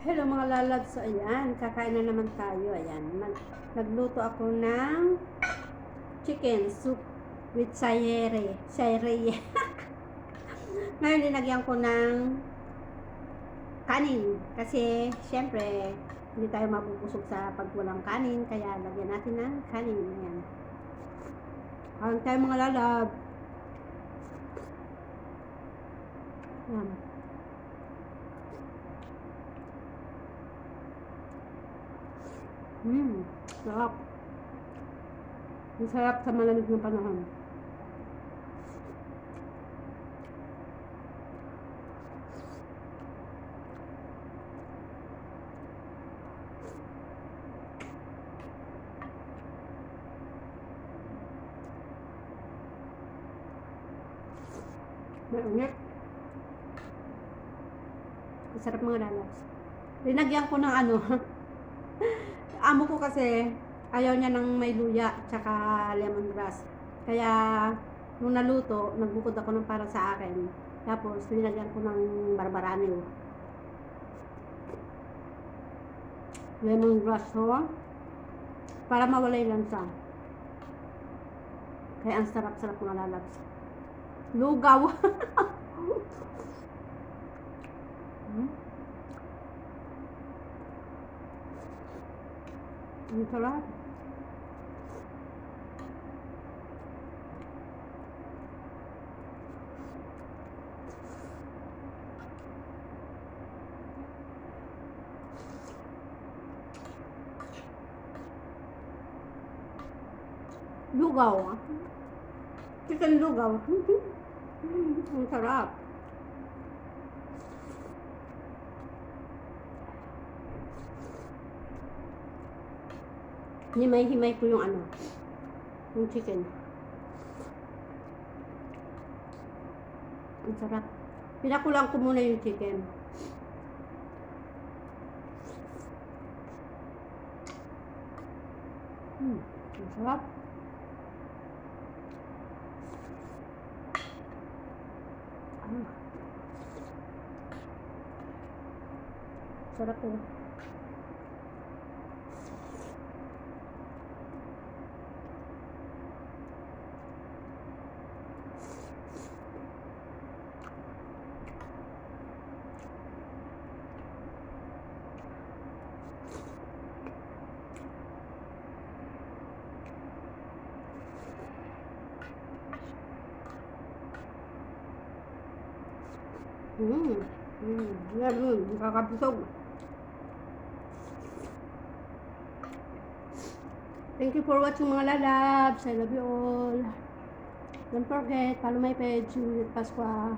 Hello mga lalabs, so ayan, kakain na naman tayo, ayan. Nag- nagluto ako ng chicken soup with sayere, sayre. Ngayon linagyan ko ng kanin kasi syempre hindi tayo mabubusog sa pag walang kanin kaya lagyan natin ng kanin, ayan. Kain tayo mga lalab. Ayan. Hmm, sarap. Ang sarap sa malamig ng panahon. Mainit. Ang sarap mga lalas. Linagyan ko ng ano, amo ko kasi ayaw niya ng may luya tsaka lemongrass. Kaya nung naluto, nagbukod ako ng para sa akin. Tapos linagyan ko ng barbaranio. Lemongrass ho. Para mawala yung lansa. Kaya ang sarap-sarap mga lalabs. Lugaw. hmm? Ang sarap. Lugaw. ah. Chicken lugaw. Ang sarap. Himay-himay ko yung ano, yung chicken. Ang sarap. Pinakulang ko muna yung chicken. Hmm, ang sarap. Ah. Sarap eh. Mm. Mm. Yan, mm. Nakakabusog. Thank you for watching mga lalabs. I love you all. Don't forget, follow my page, Juliet Pasqua.